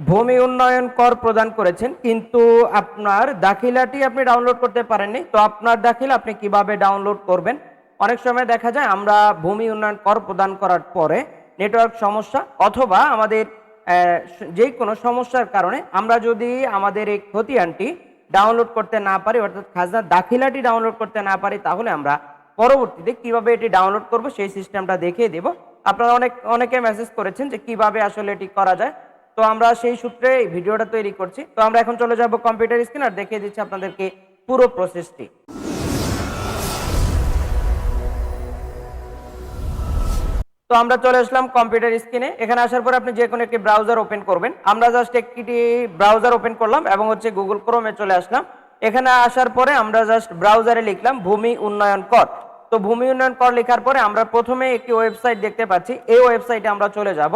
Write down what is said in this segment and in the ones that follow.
ভূমি উন্নয়ন কর প্রদান করেছেন, কিন্তু আপনার দাখিলাটি আপনি ডাউনলোড করতে পারেননি। তো আপনার দাখিলা আপনি কীভাবে ডাউনলোড করবেন? অনেক সময় দেখা যায় আমরা ভূমি উন্নয়ন কর প্রদান করার পরে নেটওয়ার্ক সমস্যা অথবা আমাদের যে কোনো সমস্যার কারণে আমরা যদি আমাদের এই খতিয়ানটি ডাউনলোড করতে না পারি, অর্থাৎ খাজনার দাখিলাটি ডাউনলোড করতে না পারি, তাহলে আমরা পরবর্তীতে কীভাবে এটি ডাউনলোড করব, সেই সিস্টেমটা দেখিয়ে দেব। আপনারা অনেক, অনেকে মেসেজ করেছেন যে কীভাবে আসলে এটি করা যায়। তো আমরা সেই সূত্রে এই ভিডিওটা তৈরি করছি। তো আমরা এখন চলে যাব কম্পিউটার স্ক্রিন আর দেখিয়ে দিচ্ছি আপনাদেরকে পুরো প্রসেসটি তো আমরা চলে আসলাম কম্পিউটার স্ক্রিনে এখানে আসার পর আপনি যে কোনো একটি ব্রাউজার ওপেন করবেন। আমরা জাস্ট একটি ব্রাউজার ওপেন করলাম এবং হচ্ছে গুগল ক্রোমে চলে আসলাম। এখানে আসার পরে আমরা জাস্ট ব্রাউজারে লিখলাম ভূমি উন্নয়ন কর। তো ভূমি উন্নয়ন কর লেখার পরে আমরা প্রথমে একটি ওয়েবসাইট দেখতে পাচ্ছি। এই ওয়েবসাইটে আমরা চলে যাব।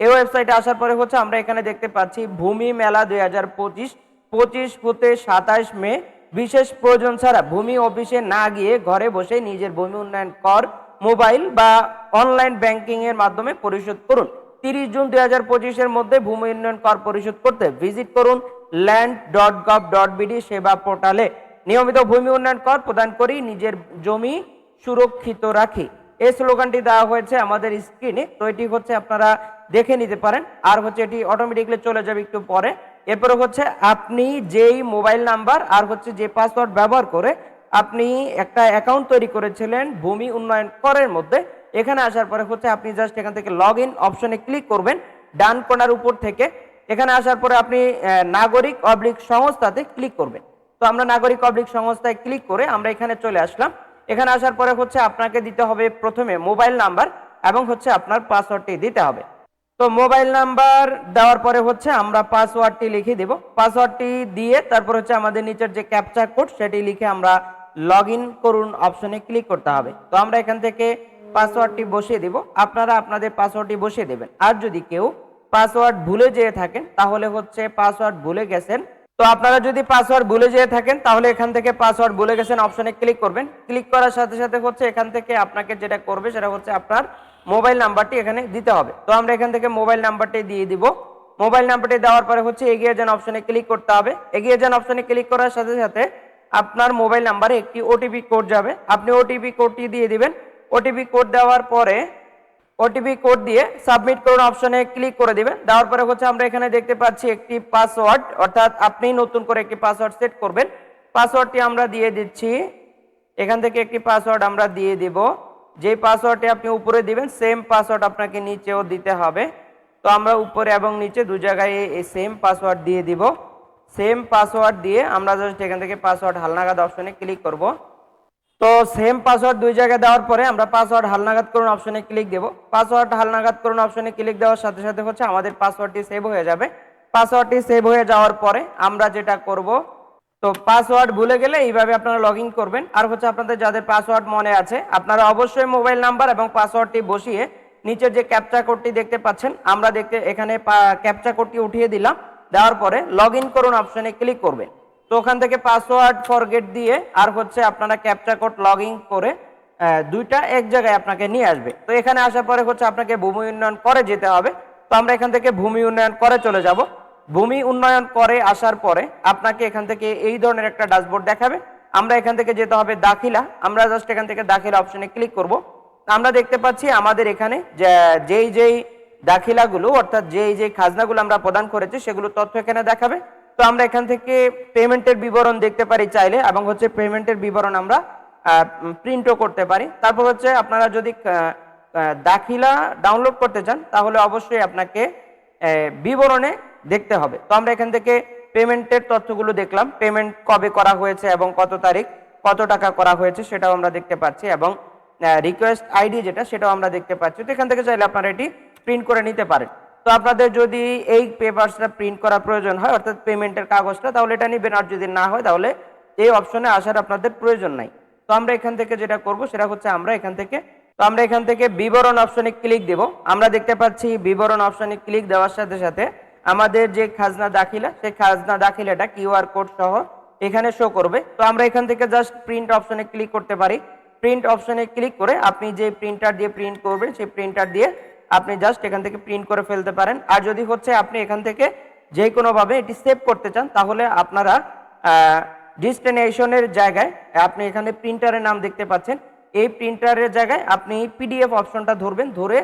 এই ওয়েবসাইটে আসার পরে হচ্ছে আমরা এখানে দেখতে পাচ্ছি ভূমি মেলা দুই হাজার পঁচিশ পঁচিশ হতে সাতাশ মে, বিশেষ প্রয়োজন ছাড়া ভূমি অফিসে না গিয়ে ঘরে বসে নিজের ভূমি উন্নয়ন কর, মোবাইল বা অনলাইন ব্যাংকিং এর মাধ্যমে পরিশোধ করুন। তিরিশ জুন দুই হাজার পঁচিশের মধ্যে ভূমি উন্নয়ন কর পরিশোধ করতে ভিজিট করুন land dot gov dot BD সেবা পোর্টালে নিয়মিত ভূমি উন্নয়ন কর প্রদান করি, নিজের জমি সুরক্ষিত রাখি। এই স্লোগানটি দেওয়া হয়েছে আমাদের স্ক্রিনে, তো এটি হচ্ছে আপনারা দেখে নিতে পারেন। আর হচ্ছে এটি অটোমেটিকলি চলে যাবে একটু পরে। এরপরে হচ্ছে আপনি যেই মোবাইল নাম্বার আর হচ্ছে যে পাসওয়ার্ড ব্যবহার করে আপনি একটা অ্যাকাউন্ট তৈরি করেছিলেন ভূমি উন্নয়ন করের মধ্যে, এখানে আসার পরে হচ্ছে আপনি জাস্ট এখান থেকে লগ ইন অপশনে ক্লিক করবেন ডান কোণার উপর থেকে। এখানে আসার পরে আপনি নাগরিক অবলিক সংস্থাতে ক্লিক করবেন। তো আমরা নাগরিক অবলিক সংস্থায় ক্লিক করে আমরা এখানে চলে আসলাম। এখানে আসার পরে হচ্ছে আপনাকে দিতে হবে প্রথমে মোবাইল নাম্বার এবং হচ্ছে আপনার পাসওয়ার্ডটি দিতে হবে। তো মোবাইল নাম্বার দেওয়ার পরে হচ্ছে আমরা পাসওয়ার্ডটি লিখে দেব। পাসওয়ার্ডটি দিয়ে তারপর হচ্ছে আমাদের নিচের যে ক্যাপচা কোড সেটি লিখে আমরা লগ করুন অপশনে ক্লিক করতে হবে। তো আমরা এখান থেকে পাসওয়ার্ডটি বসিয়ে দেব। আপনারা আপনাদের পাসওয়ার্ডটি বসিয়ে দেবেন। আর যদি কেউ পাসওয়ার্ড ভুলে যেয়ে থাকেন, তাহলে হচ্ছে পাসওয়ার্ড ভুলে গেছেন। তো আপনারা যদি পাসওয়ার্ড ভুলে যেয়ে থাকেন, তাহলে এখান থেকে পাসওয়ার্ড ভুলে গেছেন অপশনে ক্লিক করবেন। ক্লিক করার সাথে সাথে হচ্ছে এখান থেকে আপনাকে যেটা করবে, সেটা হচ্ছে আপনার মোবাইল নাম্বারটি এখানে দিতে হবে। তো আমরা এখান থেকে মোবাইল নাম্বারটি দিয়ে দিব। মোবাইল নাম্বারটি দেওয়ার পরে হচ্ছে এগিয়ে যান অপশনে ক্লিক করতে হবে। এগিয়ে যান অপশনে ক্লিক করার সাথে সাথে আপনার মোবাইল নাম্বারে একটি ওটিপি কোড যাবে। আপনি ওটিপি কোডটি দিয়ে দিবেন। ওটিপি কোড দেওয়ার পরে ওটিপি কোড দিয়ে সাবমিট করুন অপশনে ক্লিক করে দিবেন। দেওয়ার পরে হচ্ছে আমরা এখানে দেখতে পাচ্ছি একটি পাসওয়ার্ড। অর্থাৎ আপনি নতুন করে একটি পাসওয়ার্ড সেট করবেন। পাসওয়ার্ডটি আমরা দিয়ে দিচ্ছি। এখান থেকে একটি পাসওয়ার্ড আমরা দিয়ে দিব। যে পাসওয়ার্ডটি আপনি উপরে দিবেন সেম পাসওয়ার্ড আপনাকে নিচেও দিতে হবে। তো আমরা উপরে এবং নিচে দু জায়গায় এই সেম পাসওয়ার্ড দিয়ে দিব। সেম পাসওয়ার্ড দিয়ে আমরা জাস্ট এখান থেকে পাসওয়ার্ড হালনাগাদ অপশনে ক্লিক করব। তো সেম পাসওয়ার্ড দুই জায়গায় দেওয়ার পরে আমরা পাসওয়ার্ড হালনাগাদ করুন অপশনে ক্লিক দেব। পাসওয়ার্ড হালনাগাদ করুন অপশনে ক্লিক দেওয়ার সাথে সাথে হচ্ছে আমাদের পাসওয়ার্ডটি সেভ হয়ে যাবে। পাসওয়ার্ডটি সেভ হয়ে যাওয়ার পরে আমরা যেটা করব তো পাসওয়ার্ড ভুলে গেলে এইভাবে আপনারা লগ করবেন। আর হচ্ছে আপনাদের যাদের পাসওয়ার্ড মনে আছে, আপনারা অবশ্যই মোবাইল নাম্বার এবং পাসওয়ার্ডটি বসিয়ে নিচের যে ক্যাপচা কোডটি দেখতে পাচ্ছেন, আমরা দেখতে এখানে ক্যাপচা কোডটি উঠিয়ে দিলাম। দেওয়ার পরে লগ করুন অপশনে ক্লিক করবেন। তো ওখান থেকে পাসওয়ার্ড ফরগেট দিয়ে আর হচ্ছে আপনারা ক্যাপচা কোড লগ করে দুইটা এক জায়গায় আপনাকে নিয়ে আসবে। তো এখানে আসার পরে হচ্ছে আপনাকে ভূমি উন্নয়ন করে যেতে হবে। তো আমরা এখান থেকে ভূমি উন্নয়ন করে চলে যাব। ভূমি উন্নয়ন করে আসার পরে আপনাকে এখান থেকে এই ধরনের একটা ড্যাশবোর্ড দেখাবে। আমরা এখান থেকে যেতে হবে দাখিলা। আমরা জাস্ট এখান থেকে দাখিলা অপশনে ক্লিক করব। আমরা দেখতে পাচ্ছি আমাদের এখানে যেই যেই দাখিলাগুলো, অর্থাৎ যেই যেই খাজনাগুলো আমরা প্রদান করেছি, সেগুলো তথ্য এখানে দেখাবে। তো আমরা এখান থেকে পেমেন্টের বিবরণ দেখতে পারি চাইলে, এবং হচ্ছে পেমেন্টের বিবরণ আমরা প্রিন্টও করতে পারি। তারপর হচ্ছে আপনারা যদি দাখিলা ডাউনলোড করতে চান, তাহলে অবশ্যই আপনাকে বিবরণে দেখতে হবে। তো আমরা এখান থেকে পেমেন্টের তথ্যগুলো দেখলাম। পেমেন্ট কবে করা হয়েছে এবং কত তারিখ, কত টাকা করা হয়েছে সেটাও আমরা দেখতে পাচ্ছি এবং রিকোয়েস্ট আইডি যেটা সেটাও আমরা দেখতে পাচ্ছি। তো এখান থেকে চাইলে আপনারা এটি প্রিন্ট করে নিতে পারেন। তো আপনাদের যদি এই পেপারসটা প্রিন্ট করা প্রয়োজন হয়, অর্থাৎ পেমেন্টের কাগজটা, তাহলে এটা নেবেন। আর যদি না হয়, তাহলে এই অপশনে আসার আপনাদের প্রয়োজন নাই। তো আমরা এখান থেকে যেটা করব, সেটা হচ্ছে আমরা এখান থেকে, তো আমরা এখান থেকে বিবরণ অপশনে ক্লিক দেব। আমরা দেখতে পাচ্ছি বিবরণ অপশনে ক্লিক দেওয়ার সাথে সাথে আমাদের যে খাজনা দাখিলা, সেই খাজনা দাখিলাটা কিউআর কোড সহ এখানে শো করবে। তো আমরা এখান থেকে জাস্ট প্রিন্ট অপশনে ক্লিক করতে পারি। প্রিন্ট অপশনে ক্লিক করে আপনি যে প্রিন্টার দিয়ে প্রিন্ট করবেন, সেই প্রিন্টার দিয়ে আপনি জাস্ট এখান থেকে প্রিন্ট করে ফেলতে পারেন। আর যদি হচ্ছে আপনি এখান থেকে যে কোনোভাবে এটি সেভ করতে চান, তাহলে আপনারা ডিস্টিনেশনের জায়গায় আপনি এখানে প্রিন্টারের নাম দেখতে পাচ্ছেন। এই প্রিন্টারের জায়গায় আপনি পিডিএফ অপশনটা ধরবেন, ধরে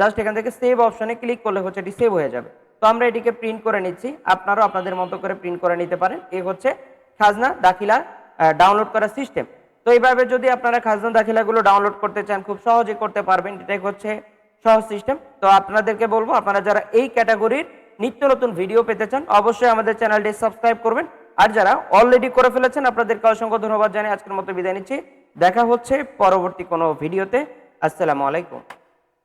জাস্ট এখান থেকে সেভ অপশনে ক্লিক করলে হচ্ছে এটি সেভ হয়ে যাবে। তো আমরা এটিকে প্রিন্ট করে নিচ্ছি। আপনারাও আপনাদের মতো করে প্রিন্ট করে নিতে পারেন। এ হচ্ছে খাজনা দাখিলা ডাউনলোড করার সিস্টেম তো এইভাবে যদি আপনারা খাজনা দাখিলাগুলো ডাউনলোড করতে চান, খুব সহজে করতে পারবেন। এটাই হচ্ছে সহজ সিস্টেম তো আপনাদেরকে বলব, আপনারা যারা এই ক্যাটাগরির নিত্য নতুন ভিডিও পেতে চান, অবশ্যই আমাদের চ্যানেলটি সাবস্ক্রাইব করবেন। আর যারা অলরেডি করে ফেলেছেন, আপনাদেরকে অসংখ্য ধন্যবাদ জানিয়ে আজকের মতো বিদায় নিচ্ছি। দেখা হচ্ছে পরবর্তী কোনো ভিডিওতে আসসালামু আলাইকুম।